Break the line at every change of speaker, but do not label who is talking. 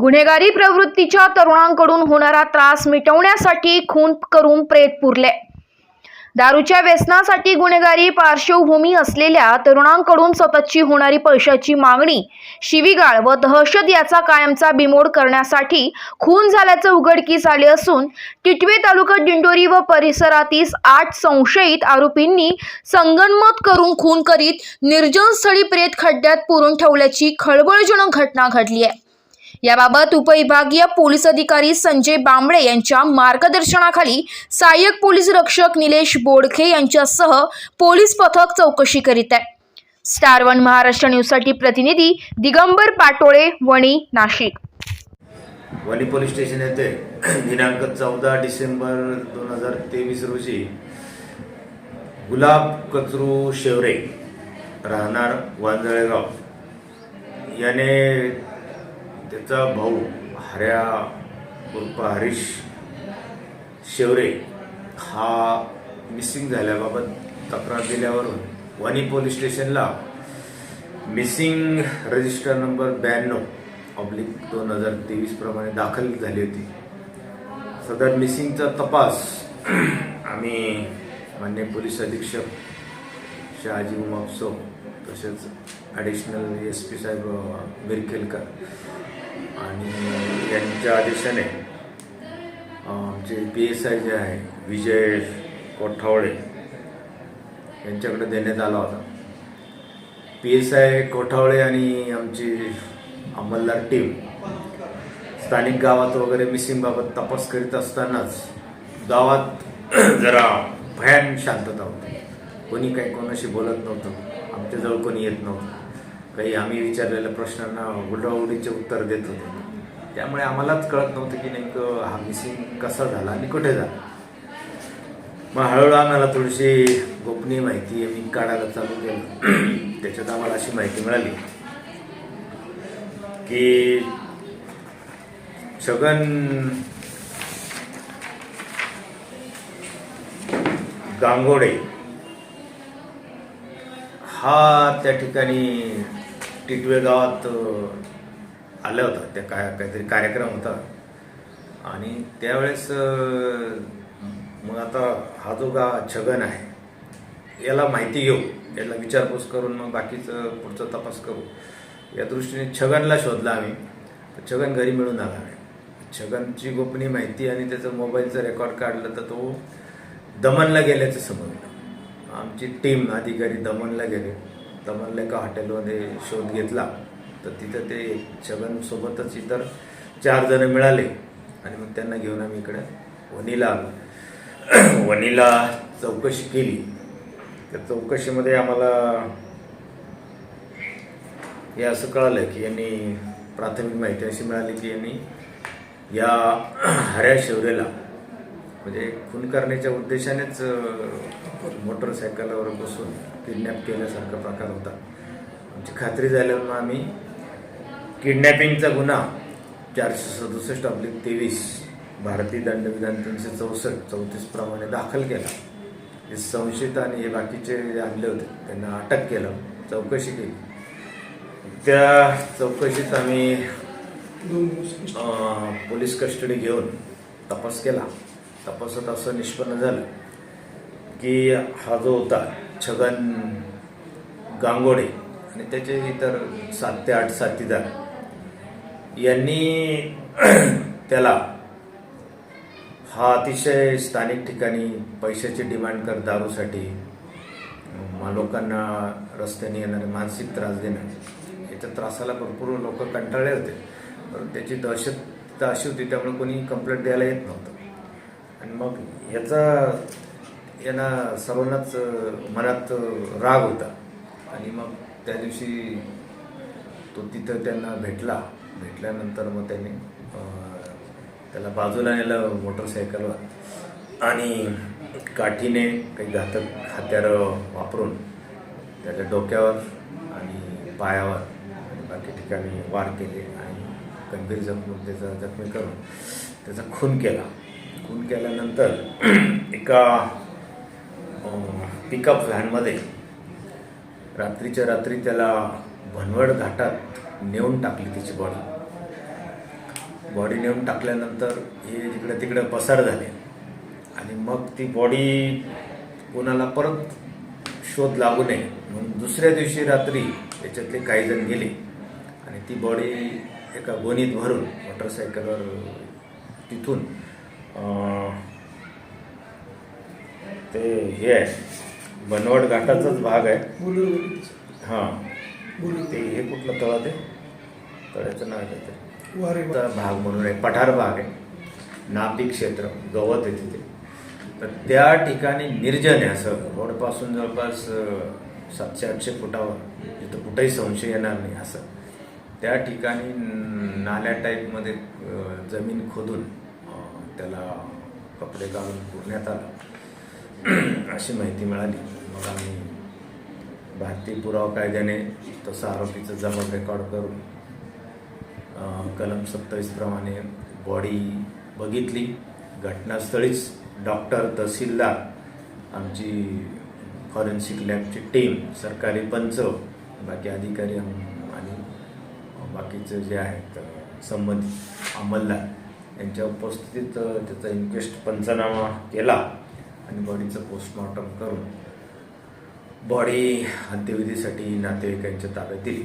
गुन्हेगारी प्रवृत्तीच्या तरुणांकडून होणारा त्रास मिटवण्यासाठी खून करून प्रेत पुरले. दारूच्या व्यसनासाठी गुन्हेगारी पार्श्वभूमी असलेल्या तरुणांकडून सततची होणारी पैशाची मागणी शिवीगाळ व दहशत याचा कायमचा बिमोड करण्यासाठी खून झाल्याचं उघडकीस आले असून टिटवे तालुका दिंडोरी व परिसरातील आठ संशयित आरोपींनी संगनमत करून खून करीत निर्जन स्थळी प्रेत खड्ड्यात पुरून ठेवल्याची खळबळजनक घटना घडली आहे. याबाबत उपविभागीय पोलीस अधिकारी संजय बांबळे यांच्या मार्गदर्शनाखाली सहाय्यक पोलीस रक्षक निलेश बोडखे यांच्यासह पोलीस पथक चौकशी करीत आहे. स्टार वन महाराष्ट्र न्यूजसाठी प्रतिनिधी दिगंबर पाटोळे वणी नाशिक.
वणी पोलीस स्टेशन येथे दिनांक चौदा डिसेंबर दोन हजार तेवीस रोजी गुलाब कचरू शेवरे राहणार वांजळेगाव. याने त्याचा भाऊ हऱ्या उर्फ हरीश शेवरे हा मिसिंग झाल्याबाबत तक्रार दिल्यावरून वणी पोलीस स्टेशनला मिसिंग रजिस्टर नंबर ब्याण्णव ऑब्लिक दोन हजार तेवीसप्रमाणे दाखल झाली होती. सदर मिसिंगचा तपास आम्ही मान्य पोलीस अधीक्षक शहाजी उमापसो तसेच ॲडिशनल एस पी साहेब मिरखेलकर आणि यांच्या आदेशाने आमचे पी एस आय जे आहे विजय कोठावळे यांच्याकडे देण्यात आला होता. पी एस आय कोठावळे आणि आमची अंमलदार टीम स्थानिक गावात वगैरे मिसिंगबाबत तपास करीत असतानाच गावात जरा भयान शांतता होती. कोणी काही कोणाशी बोलत नव्हतं. आमच्याजवळ कोणी येत नव्हतं. काही आम्ही विचारलेल्या प्रश्नांना उलडाउडीचे उत्तर देत होतो. त्यामुळे आम्हालाच कळत नव्हतं की नेमकं हा मिसिंग कसा झाला आणि कुठे झाला. मग हळूहळू आम्हाला थोडीशी गोपनीय माहिती आम्ही काढायला चालू केलं. त्याच्यात आम्हाला अशी माहिती मिळाली की छगन गांगोडे हा त्या ठिकाणी टिटवे गावात अ, आला होता. त्या काय काहीतरी कार्यक्रम होता. आणि त्यावेळेस मग आता हा जो गा छगन आहे याला माहिती घेऊ. याला विचारपूस करून मग बाकीचं पुढचा तपास करू. या दृष्टीने छगनला शोधला आम्ही. छगन घरी मिळून आला नाही छगनची गोपनीय माहिती आणि त्याचं मोबाईलचं रेकॉर्ड काढलं तर तो दमनला गेल्याचं समजलं. आमची टीम अधिकारी दमनला गेले. दमनला एका हॉटेलमध्ये शोध घेतला. तर तिथं ते छगनसोबतच इतर चार जण मिळाले. आणि मग त्यांना घेऊन आम्ही इकडे वनीला आलो. वणीला चौकशी केली. त्या चौकशीमध्ये आम्हाला हे असं कळालं की यांनी प्राथमिक माहिती अशी मिळाली की यांनी या हऱ्या शिवरेला म्हणजे खून करण्याच्या उद्देशानेच मोटरसायकलवर बसून किडनॅप केल्यासारखा प्रकार होता. आमची खात्री झाल्यावर मग आम्ही किडनॅपिंगचा गुन्हा चारशे सदुसष्ट अब्लिक तेवीस भारतीय दंडविधान तीनशे चौसष्ट चौतीस प्रमाणे दाखल केला. हे संशयित आणि हे बाकीचे जे आणले होते त्यांना अटक केलं चौकशी केली. त्या चौकशीत आम्ही पोलीस कस्टडी घेऊन तपास केला. तपासात असं निष्पन्न झालं. की हा जो होता छगन गांगोडे आणि त्याचे इतर सात ते आठ साथीदार यांनी त्याला हा अतिशय स्थानिक ठिकाणी पैशाची डिमांड कर दारूसाठी लोकांना रस्त्याने येणारे मानसिक त्रास देणं याच्या त्रासाला भरपूर लोक कंटाळले होते. पण त्याची दहशत अशी होती त्यामुळे कोणी कंप्लेंट द्यायला येत नव्हतं. आणि मग ह्याचा यांना सर्वांनाच मनात राग होता. आणि मग त्या दिवशी तो तिथं त्यांना भेटला. भेटल्यानंतर मग त्याने त्याला बाजूला नेलं मोटरसायकलवर. आणि काठीने काही घातक हत्यारं वापरून त्याच्या डोक्यावर आणि पायावर आणि बाकी ठिकाणी वार केले आणि गंभीर जखमी त्याचा जखमी करून त्याचा खून केला. खून केल्यानंतर एका पिकअप व्हॅनमध्ये रात्रीच्या रात्री त्याला भनवड घाटात नेऊन टाकली तिची बॉडी बॉडी नेऊन टाकल्यानंतर हे इकडे तिकडे पसार झाले. आणि मग ती बॉडी कोणाला परत शोध लागू नये म्हणून दुसऱ्या दिवशी रात्री त्याच्यातले काही जण गेले. आणि ती बॉडी एका गोणीत भरून मोटरसायकलवर तिथून ते हे आहे. बनवट घाटाचाच भाग आहे. हां. ते हे कुठलं तळा ते? तळ्याचं नाव आहे चा भाग. म्हणून आहे पठार भाग आहे. नापी क्षेत्र गवत आहे तिथे. तर त्या ठिकाणी निर्जन आहे असं. रोडपासून जवळपास सातशे आठशे फुटावर. जिथं कुठेही संशय येणार नाही असं. त्या ठिकाणी नाल्या टाईपमध्ये जमीन खोदून त्याला कपडे घालून पुरण्यात आलं. अशी माहिती मिळाली. मग आम्ही भारतीय पुरावा कायद्याने तसं आरोपीचं जबाब रेकॉर्ड करून कलम सत्तावीसप्रमाणे बॉडी बघितली. घटनास्थळीच डॉक्टर तहसीलदार आमची फॉरेन्सिक लॅबची टीम सरकारी पंच बाकी अधिकारी आणि बाकीचे जे आहेत संबंधित अंमलदार यांच्या उपस्थितीत त्याचा इन्क्वेस्ट पंचनामा केला आणि बॉडीचं पोस्टमॉर्टम करून बॉडी अंत्यविधीसाठी नातेवाईकांच्या ताब्यात दिली.